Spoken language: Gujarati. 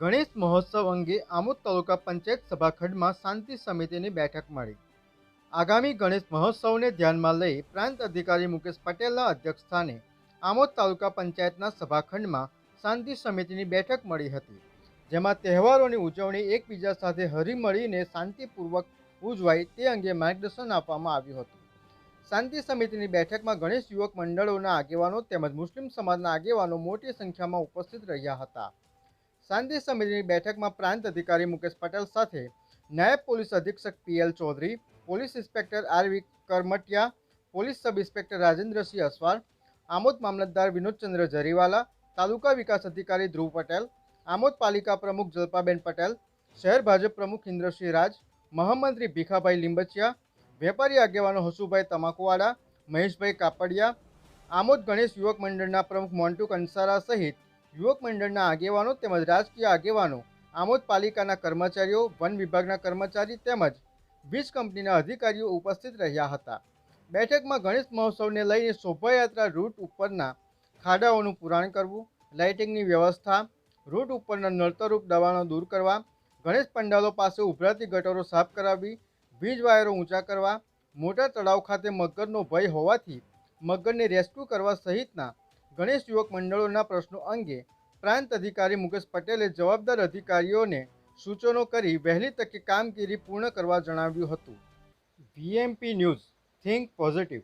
ગણેશ મહોત્સવ અંગે આમોદ તાલુકા પંચાયત સભાખંડમાં શાંતિ સમિતિની બેઠક મળી. આગામી ગણેશ મહોત્સવને ધ્યાનમાં લઈ પ્રાંત અધિકારી મુકેશ પટેલના અધ્યક્ષસ્થાને આમોદ તાલુકા પંચાયતના સભાખંડમાં શાંતિ સમિતિની બેઠક મળી હતી, જેમાં તહેવારોની ઉજવણી એકબીજા સાથે હરીમળીને શાંતિપૂર્વક ઉજવાય તે અંગે માર્ગદર્શન આપવામાં આવ્યું હતું. શાંતિ સમિતિની બેઠકમાં ગણેશ યુવક મંડળોના આગેવાનો તેમજ મુસ્લિમ સમાજના આગેવાનો મોટી સંખ્યામાં ઉપસ્થિત રહ્યા હતા. શાંતિ સમિતિની બેઠકમાં પ્રાંત અધિકારી મુકેશ પટેલ સાથે નાયબ પોલીસ અધિક્ષક PL Chaudhary, police inspector RV Karamatiya, police sub inspector Rajendrasinh Aswar, Amod મામલતદાર વિનોદચંદ્ર જરીવાલા, તાલુકા વિકાસ અધિકારી ધ્રુવ પટેલ, આમોદ પાલિકા પ્રમુખ જલ્પાબેન પટેલ, શહેર ભાજપ પ્રમુખ ઇન્દ્રસિંહ રાજ, મહામંત્રી ભીખાભાઈ લીંબચિયા, વેપારી આગેવાનો હસુભાઈ તમાકુવાડા, મહેશભાઈ કાપડિયા, આમોદ ગણેશ યુવક મંડળના પ્રમુખ મોન્ટુ કંસારા સહિત યુવક મંડળના આગેવાનો તેમજ રાજકીય આગેવાનો આમોદ પાલિકાના કર્મચારીઓ, વન વિભાગના કર્મચારી તેમજ વીજ કંપનીના અધિકારીઓ ઉપસ્થિત રહ્યા હતા. બેઠકમાં ગણેશ મહોત્સવને લઈને શોભાયાત્રા રૂટ ઉપરના ખાડાઓનું પુરાણ કરવું, લાઇટિંગની વ્યવસ્થા, રૂટ ઉપરના નળતરૂપ દબાણો દૂર કરવા, ગણેશ પંડાલો પાસે ઉભરાતી ગટરો સાફ કરાવવી, વીજ વાયરો ઊંચા કરવા, મોટા તળાવ ખાતે મગરનો ભય હોવાથી મગરને રેસ્ક્યુ કરવા સહિતના ગણેશ યુવક મંડળોના પ્રશ્નો અંગે પ્રાંત અધિકારી મુકેશ પટેલે જવાબદાર અધિકારીઓને સૂચનો કરી વહેલી તકે કામગીરી પૂર્ણ કરવા જણાવ્યું હતું. VMP news, think positive.